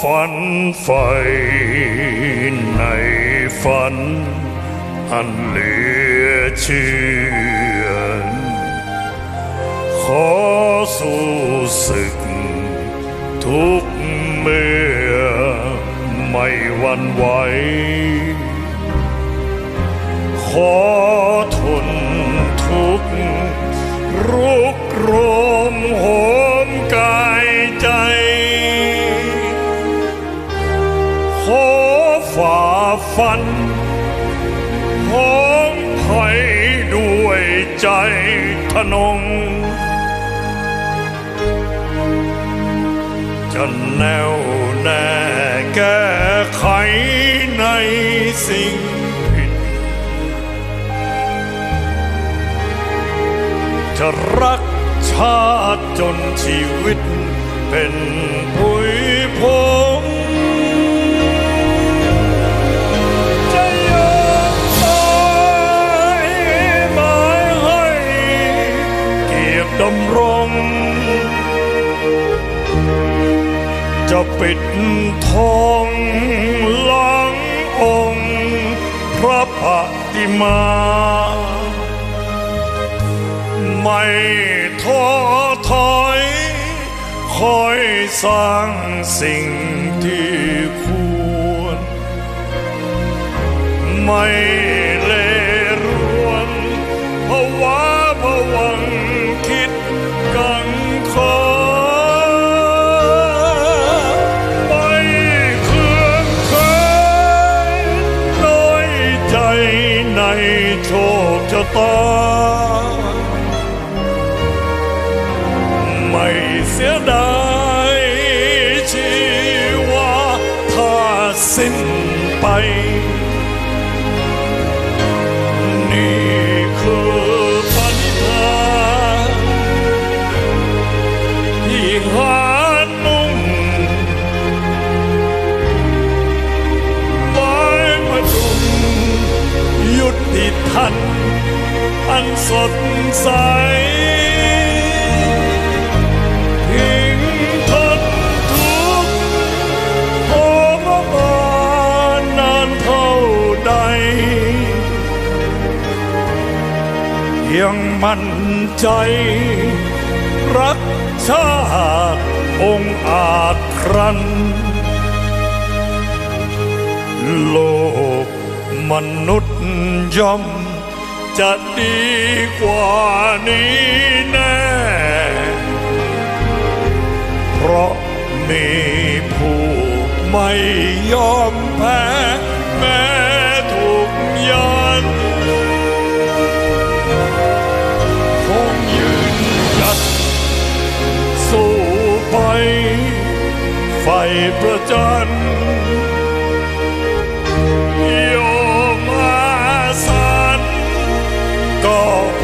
ฝันไฟในฝัน อันเหลือเชื่อ ขอสู้ศึก ทุกเมื่อไม่วันไหวขอ ขอฝ่าฟันหอมไผ่ด้วยใจทนง จะแน่วแน่แก้ไขในสิ่งผิด จะรักชาติจนชีวิตเป็นผุยพง ดำรง จะปิดทองหลังองค์พระปฏิมา ไม่ท้อถอย คอยสร้างสิ่งที่ควร ไม่ โชคชะตา ไม่เสียดายชีวาถ้าสิ้นไป นี่คือปณิธานที่หา ใสทิ้งทนทุกข์โอมบานนานเท่าใด ยังมั่นใจ รักชาติองอาจครันโลกมนุษย์ย่อม จะดีกว่านี้แน่ เพราะมีผู้ไม่ยอมแพ้แม้ถูกยันคงยืนหยัดสู้ไปไฟประจัน Oh.